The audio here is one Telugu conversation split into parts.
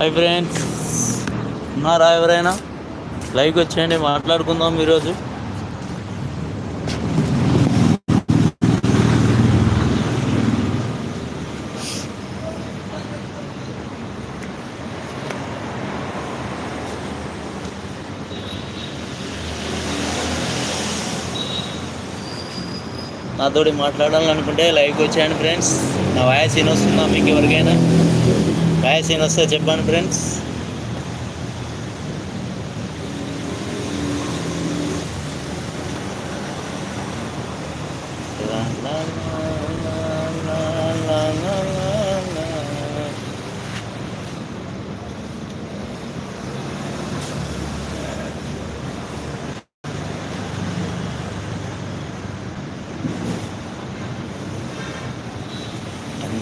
హాయ్ ఫ్రెండ్స్ ఉన్నారా ఎవరైనా? లైక్ వచ్చేయండి మాట్లాడుకుందాం ఈరోజు. నాతోటి మాట్లాడాలనుకుంటే లైక్ వచ్చేయండి ఫ్రెండ్స్ నా వాయిస్ వినొస్తుందా మీకు ఎవరికైనా? వాయిస్ వినొస్తే చెప్పండి ఫ్రెండ్స్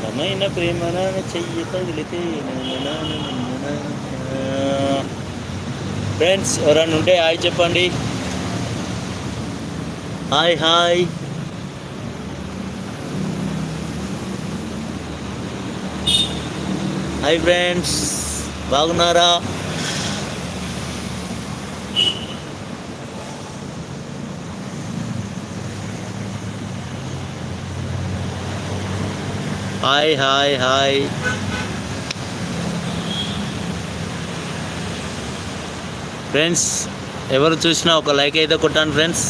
అందమైన ప్రేమ చెయ్యి తగిలితే ఫ్రెండ్స్ ఎవరన్నా ఉంటే హాయ్ చెప్పండి. Hi hi. హాయ్ ఫ్రెండ్స్ బాగున్నారా? Hi hi hi. ఫ్రెండ్స్ ఎవరు చూసినా ఒక లైక్ అయితే కొట్టాను ఫ్రెండ్స్.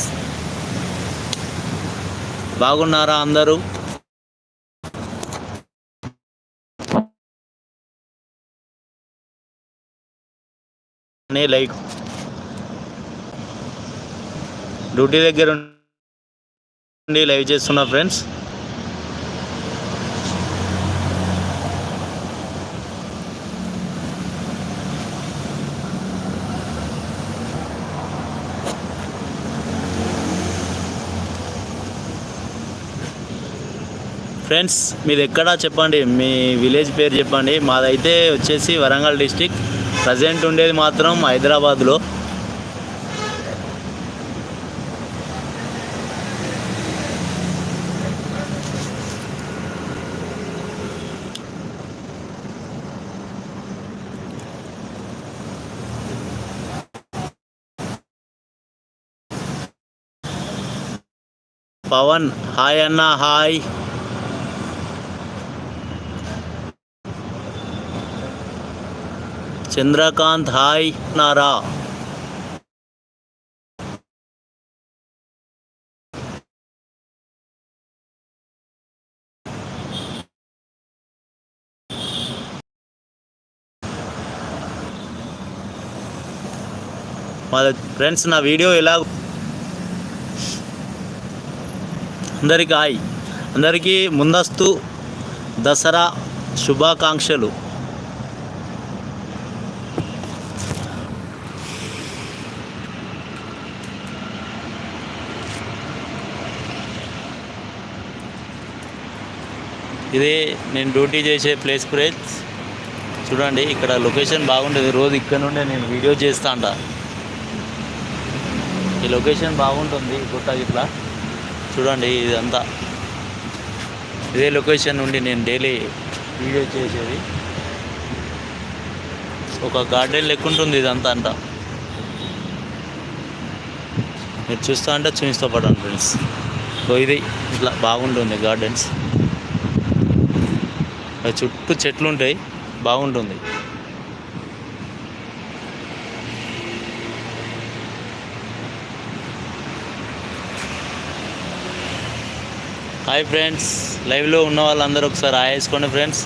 బాగున్నారా అందరూ? అని లైక్. డ్యూటీ దగ్గర ఉండి లైవ్ చేస్తున్నా ఫ్రెండ్స్. ఫ్రెండ్స్ మీది ఎక్కడా చెప్పండి మీ విలేజ్ పేరు చెప్పండి. మాదైతే వచ్చేసి వరంగల్ డిస్టిక్. ప్రజెంట్ ఉండేది మాత్రం హైదరాబాద్లో. పవన్ హాయ్ అన్న హాయ్. చంద్రకాంత్ హాయ్ నారా. మా ఫ్రెండ్స్ నా వీడియో ఎలా అందరికీ హాయ్. అందరికీ ముందస్తు దసరా శుభాకాంక్షలు. ఇదే నేను డ్యూటీ చేసే ప్లేస్ ప్లేస్ చూడండి ఇక్కడ లొకేషన్ బాగుంటుంది రోజు ఇక్కడ నుండే నేను వీడియో చేస్తా అంట ఈ లొకేషన్ బాగుంటుంది గుట్ట ఇట్లా చూడండి ఇదంతా. ఇదే లొకేషన్ నుండి నేను డైలీ వీడియో చేసేది. ఒక గార్డెన్ లెక్క ఉంటుంది ఇదంతా అంట. మీరు చూస్తా అంటే చూపిస్తా పడండి ఫ్రెండ్స్. సో ఇది ఇట్లా బాగుంటుంది గార్డెన్స్. చుట్టూ చెట్లు ఉంటాయి బాగుంటుంది. హాయ్ ఫ్రెండ్స్ లైవ్లో ఉన్న వాళ్ళందరూ ఒకసారి హాయ్ వేసుకోండి ఫ్రెండ్స్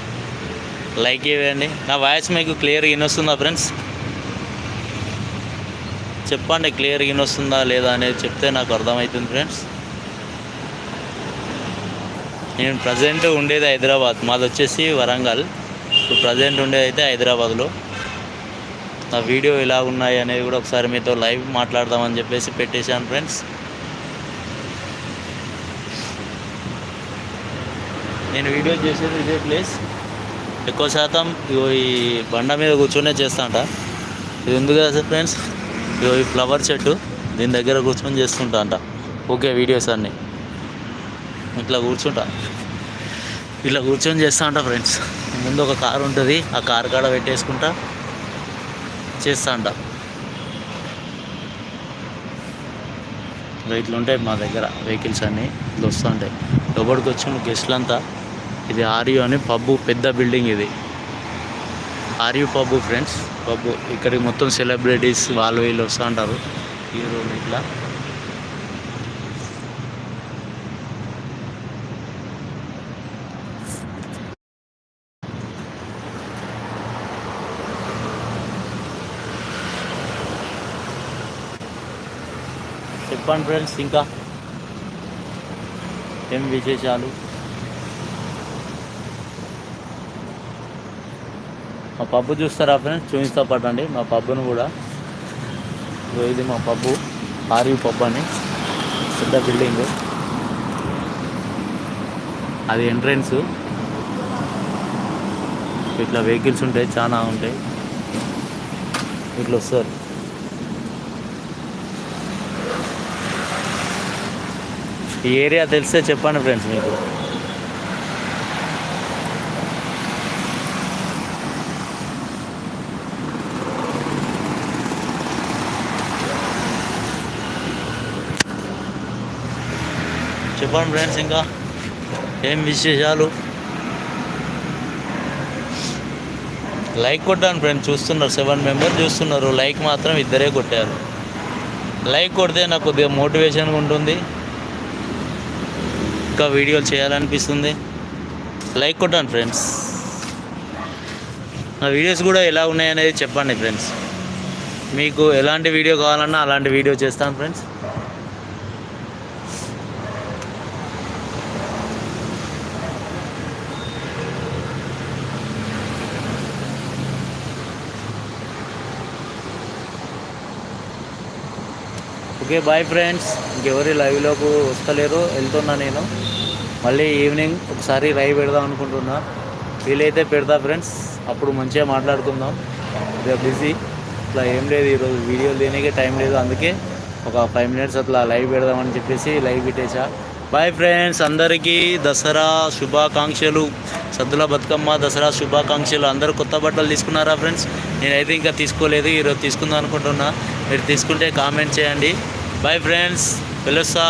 లైక్ ఇవ్వండి నా వాయిస్ మీకు క్లియర్గా వినొస్తుందా ఫ్రెండ్స్ చెప్పండి క్లియర్గా వినొస్తుందా లేదా అనేది చెప్తే నాకు అర్థమవుతుంది ఫ్రెండ్స్ నేను ప్రజెంట్ ఉండేది హైదరాబాద్. మాది వచ్చేసి వరంగల్. ఇప్పుడు ప్రజెంట్ ఉండేది అయితే హైదరాబాద్లో. నా వీడియో ఎలా ఉన్నాయి అనేది కూడా ఒకసారి మీతో లైవ్ మాట్లాడదామని చెప్పేసి పెట్టేశాను ఫ్రెండ్స్. నేను వీడియో చేసేది ఇదే ప్లేస్. ఎక్కువ శాతం ఇగో ఈ బండ మీద కూర్చొనే చేస్తాంట. ఇది ఉంది కదా ఫ్రెండ్స్? ఇగో ఈ ఫ్లవర్ చెట్టు. దీని దగ్గర కూర్చొని చేస్తుంటా అంట ఓకే వీడియోస్ అన్నీ. ఇట్లా కూర్చుంటా. ఇట్లా కూర్చొని చేస్తా ఉంటా ఫ్రెండ్స్. ముందు ఒక కారు ఉంటుంది ఆ కారు కాడ పెట్టేసుకుంటా చేస్తా ఉంటా. ఇట్లా ఉంటాయి మా దగ్గర వెహికల్స్ అన్నీ. ఇట్లా వస్తుంటాయి లోపలికి వచ్చిన గెస్ట్లు అంతా ఇది ఆర్యూ అని పబ్బు పెద్ద బిల్డింగ్ ఇది. RU pub friends. పబ్బు ఇక్కడికి మొత్తం సెలబ్రిటీస్ వాళ్ళు వీళ్ళు వస్తూ ఉంటారు. హీరోలు ఇట్లా. చెప్పండి ఫ్రెండ్స్ ఇంకా ఏం విశేషాలు? మా పబ్బు చూస్తారా ఫ్రెండ్స్ చూపిస్తా పట్టండి. మా పబ్బును కూడా. ఇది మా పబ్బు. ఆర్యూ పబ్బు అని. పెద్ద బిల్డింగ్ అది ఎంట్రెన్స్ ఇట్లా వెహికల్స్ ఉంటాయి చాలా ఉంటాయి. ఇట్లా వస్తారు. ఈ ఏరియా తెలిస్తే చెప్పండి ఫ్రెండ్స్ మీకు. చెప్పండి ఫ్రెండ్స్ ఇంకా ఏం విశేషాలు? లైక్ కొట్టాను ఫ్రెండ్స్ చూస్తున్నారు సెవెన్ మెంబర్స్ చూస్తున్నారు లైక్ మాత్రం ఇద్దరే కొట్టారు. లైక్ కొడితే నాకు కొద్దిగా మోటివేషన్గా ఉంటుంది. ఇంకా వీడియోలు చేయాలనిపిస్తుంది. లైక్ కొట్టాను ఫ్రెండ్స్ నా వీడియోస్ కూడా ఎలా ఉన్నాయనేది చెప్పండి ఫ్రెండ్స్ మీకు ఎలాంటి వీడియో కావాలన్నా అలాంటి వీడియో చేస్తాను ఫ్రెండ్స్ ఓకే బాయ్ ఫ్రెండ్స్ ఇంకెవరి లైవ్లోకి వస్తలేరు. వెళ్తున్నా నేను. మళ్ళీ ఈవినింగ్ ఒకసారి లైవ్ పెడదాం అనుకుంటున్నా. వీలైతే పెడతా ఫ్రెండ్స్ అప్పుడు మంచిగా మాట్లాడుకుందాం. ఇదే బిజీ ఇట్లా ఏం లేదు ఈరోజు వీడియోలు లేనికే టైం లేదు. అందుకే ఒక ఫైవ్ మినిట్స్ అట్లా లైవ్ పెడదామని చెప్పేసి లైవ్ పెట్టేసా. బాయ్ ఫ్రెండ్స్ అందరికీ దసరా శుభాకాంక్షలు. సద్దుల బతుకమ్మ దసరా శుభాకాంక్షలు. అందరూ కొత్త బట్టలు తీసుకున్నారా ఫ్రెండ్స్ నేనైతే ఇంకా తీసుకోలేదు. ఈరోజు తీసుకుందాం అనుకుంటున్నా. మీరు తీసుకుంటే కామెంట్ చేయండి. బాయ్ ఫ్రెండ్స్ పిలుస్తా